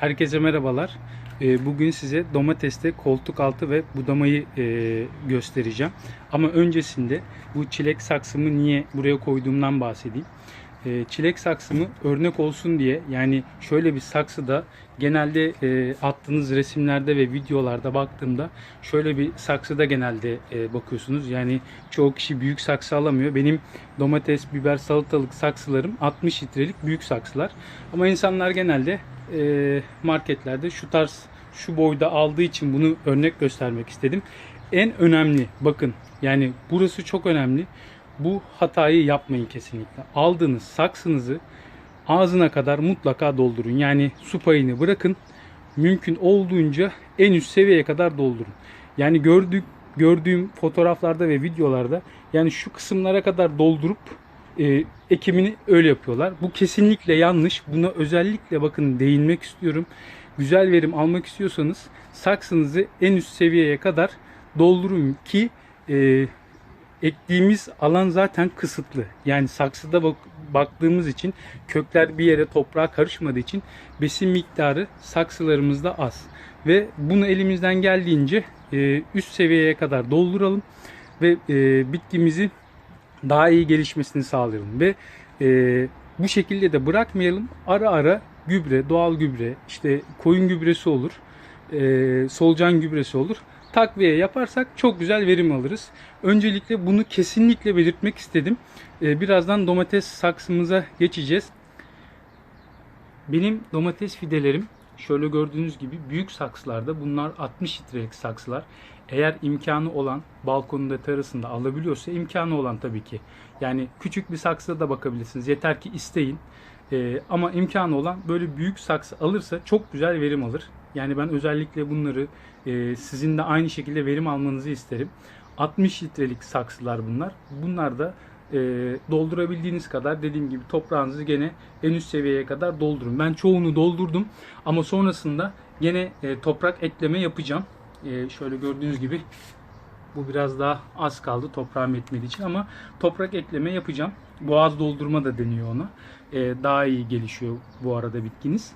Herkese merhabalar. Ee, Bugün size domateste koltuk altı ve budamayı e, göstereceğim. Ama öncesinde bu çilek saksımı niye buraya koyduğumdan bahsedeyim. Ee, Çilek saksımı örnek olsun diye yani şöyle bir saksıda genelde e, attığınız resimlerde ve videolarda baktığımda şöyle bir saksıda genelde e, bakıyorsunuz. Yani çoğu kişi büyük saksı alamıyor. Benim domates, biber, salatalık saksılarım 60 litrelik büyük saksılar. Ama insanlar genelde e, marketlerde şu tarz şu boyda aldığı için bunu örnek göstermek istedim. En önemli bakın yani burası çok önemli. Bu hatayı yapmayın kesinlikle. Aldığınız saksınızı ağzına kadar mutlaka doldurun. Yani su payını bırakın. Mümkün olduğunca en üst seviyeye kadar doldurun. Yani gördük gördüğüm fotoğraflarda ve videolarda yani şu kısımlara kadar doldurup e, ekimini öyle yapıyorlar. Bu kesinlikle yanlış. Buna özellikle bakın değinmek istiyorum. Güzel verim almak istiyorsanız saksınızı en üst seviyeye kadar doldurun ki e, ektiğimiz alan zaten kısıtlı. Yani saksıda bak, baktığımız için kökler bir yere toprağa karışmadığı için besin miktarı saksılarımızda az. Ve bunu elimizden geldiğince e, üst seviyeye kadar dolduralım ve e, bitkimizi daha iyi gelişmesini sağlayalım ve e, bu şekilde de bırakmayalım. Ara ara gübre, doğal gübre, işte koyun gübresi olur, e, solucan gübresi olur. Takviye yaparsak çok güzel verim alırız. Öncelikle bunu kesinlikle belirtmek istedim. E, birazdan domates saksımıza geçeceğiz. Benim domates fidelerim şöyle gördüğünüz gibi büyük saksılarda bunlar 60 litrelik saksılar. Eğer imkanı olan balkonunda terasında alabiliyorsa imkanı olan tabii ki. Yani küçük bir saksıda da bakabilirsiniz. Yeter ki isteyin. Ee, ama imkanı olan böyle büyük saksı alırsa çok güzel verim alır. Yani ben özellikle bunları e, sizin de aynı şekilde verim almanızı isterim. 60 litrelik saksılar bunlar. Bunlar da e, doldurabildiğiniz kadar dediğim gibi toprağınızı gene en üst seviyeye kadar doldurun. Ben çoğunu doldurdum ama sonrasında gene e, toprak ekleme yapacağım. E, şöyle gördüğünüz gibi bu biraz daha az kaldı toprağım yetmediği için ama toprak ekleme yapacağım. Boğaz doldurma da deniyor ona. E, daha iyi gelişiyor bu arada bitkiniz.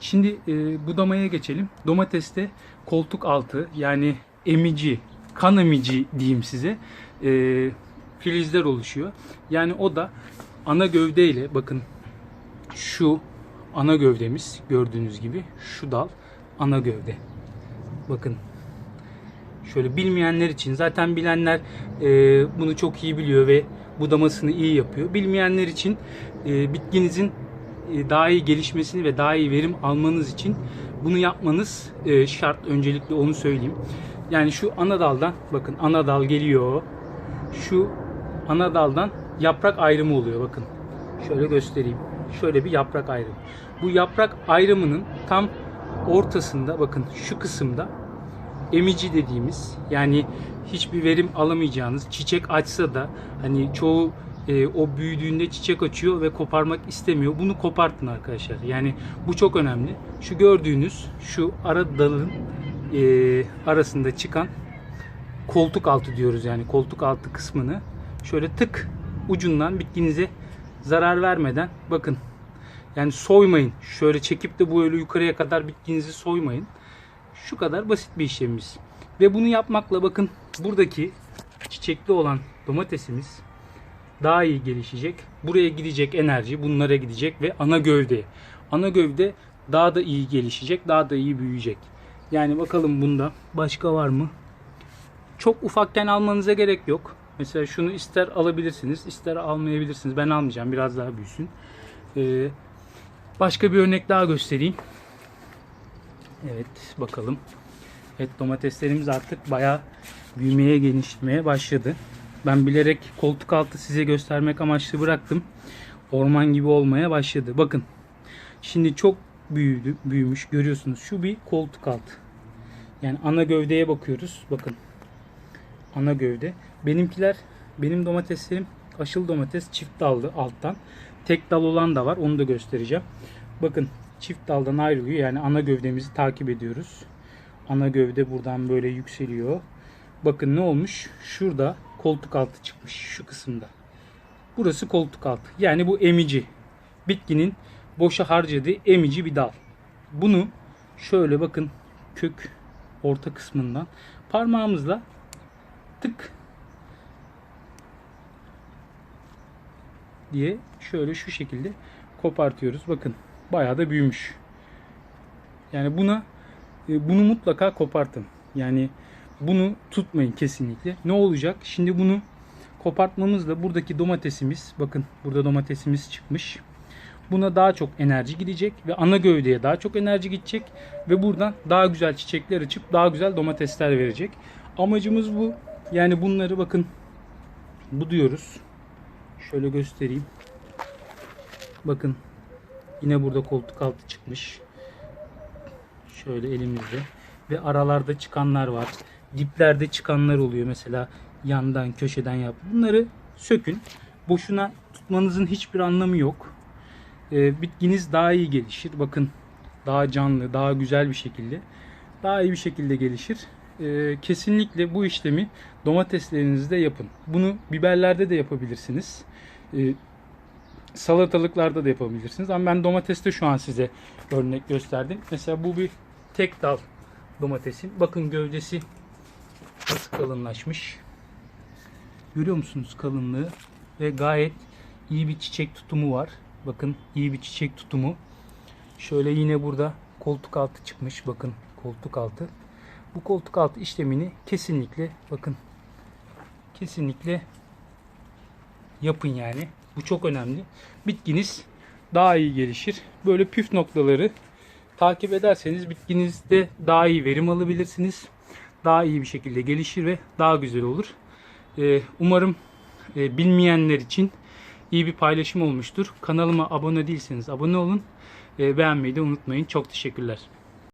Şimdi e, budamaya geçelim. Domateste koltuk altı yani emici, kan emici diyeyim size. E, filizler oluşuyor. Yani o da ana gövdeyle bakın şu ana gövdemiz gördüğünüz gibi şu dal ana gövde. Bakın şöyle bilmeyenler için zaten bilenler e, bunu çok iyi biliyor ve budamasını iyi yapıyor. Bilmeyenler için e, bitkinizin e, daha iyi gelişmesini ve daha iyi verim almanız için bunu yapmanız e, şart. Öncelikle onu söyleyeyim. Yani şu ana daldan bakın ana dal geliyor. Şu ana daldan yaprak ayrımı oluyor bakın. Şöyle göstereyim. Şöyle bir yaprak ayrımı. Bu yaprak ayrımının tam ortasında bakın şu kısımda emici dediğimiz yani hiçbir verim alamayacağınız çiçek açsa da hani çoğu e, o büyüdüğünde çiçek açıyor ve koparmak istemiyor. Bunu kopartın arkadaşlar. Yani bu çok önemli. Şu gördüğünüz şu ara dalın e, arasında çıkan koltuk altı diyoruz yani koltuk altı kısmını şöyle tık ucundan bitkinize zarar vermeden bakın yani soymayın. Şöyle çekip de böyle yukarıya kadar bitkinizi soymayın. Şu kadar basit bir işlemimiz. Ve bunu yapmakla bakın buradaki çiçekli olan domatesimiz daha iyi gelişecek. Buraya gidecek enerji bunlara gidecek ve ana gövde. Ana gövde daha da iyi gelişecek, daha da iyi büyüyecek. Yani bakalım bunda başka var mı? Çok ufakken almanıza gerek yok. Mesela şunu ister alabilirsiniz, ister almayabilirsiniz. Ben almayacağım, biraz daha büyüsün. Ee, başka bir örnek daha göstereyim. Evet, bakalım. Evet, domateslerimiz artık bayağı büyümeye, genişlemeye başladı. Ben bilerek koltuk altı size göstermek amaçlı bıraktım. Orman gibi olmaya başladı. Bakın. Şimdi çok büyüdü, büyümüş görüyorsunuz. Şu bir koltuk altı. Yani ana gövdeye bakıyoruz. Bakın. Ana gövde. Benimkiler, benim domateslerim aşıl domates çift dallı alttan. Tek dal olan da var. Onu da göstereceğim. Bakın çift daldan ayrılıyor. Yani ana gövdemizi takip ediyoruz. Ana gövde buradan böyle yükseliyor. Bakın ne olmuş? Şurada koltuk altı çıkmış şu kısımda. Burası koltuk altı. Yani bu emici. Bitkinin boşa harcadığı emici bir dal. Bunu şöyle bakın kök orta kısmından parmağımızla tık diye şöyle şu şekilde kopartıyoruz. Bakın bayağı da büyümüş. Yani buna e, bunu mutlaka kopartın. Yani bunu tutmayın kesinlikle. Ne olacak? Şimdi bunu kopartmamızla buradaki domatesimiz bakın burada domatesimiz çıkmış. Buna daha çok enerji gidecek ve ana gövdeye daha çok enerji gidecek ve buradan daha güzel çiçekler açıp daha güzel domatesler verecek. Amacımız bu. Yani bunları bakın bu diyoruz. Şöyle göstereyim. Bakın yine burada koltuk altı çıkmış. Şöyle elimizde ve aralarda çıkanlar var. Diplerde çıkanlar oluyor mesela yandan köşeden yap. Bunları sökün. Boşuna tutmanızın hiçbir anlamı yok. Ee, bitkiniz daha iyi gelişir. Bakın daha canlı, daha güzel bir şekilde, daha iyi bir şekilde gelişir. Ee, kesinlikle bu işlemi domateslerinizde yapın. Bunu biberlerde de yapabilirsiniz. Ee, salatalıklarda da yapabilirsiniz. Ama ben domateste şu an size örnek gösterdim. Mesela bu bir tek dal domatesin. Bakın gövdesi nasıl kalınlaşmış. Görüyor musunuz kalınlığı? Ve gayet iyi bir çiçek tutumu var. Bakın iyi bir çiçek tutumu. Şöyle yine burada koltuk altı çıkmış. Bakın koltuk altı. Bu koltuk altı işlemini kesinlikle bakın kesinlikle yapın yani. Bu çok önemli. Bitkiniz daha iyi gelişir. Böyle püf noktaları takip ederseniz bitkinizde daha iyi verim alabilirsiniz. Daha iyi bir şekilde gelişir ve daha güzel olur. Ee, umarım e, bilmeyenler için iyi bir paylaşım olmuştur. Kanalıma abone değilseniz abone olun. Ee, beğenmeyi de unutmayın. Çok teşekkürler.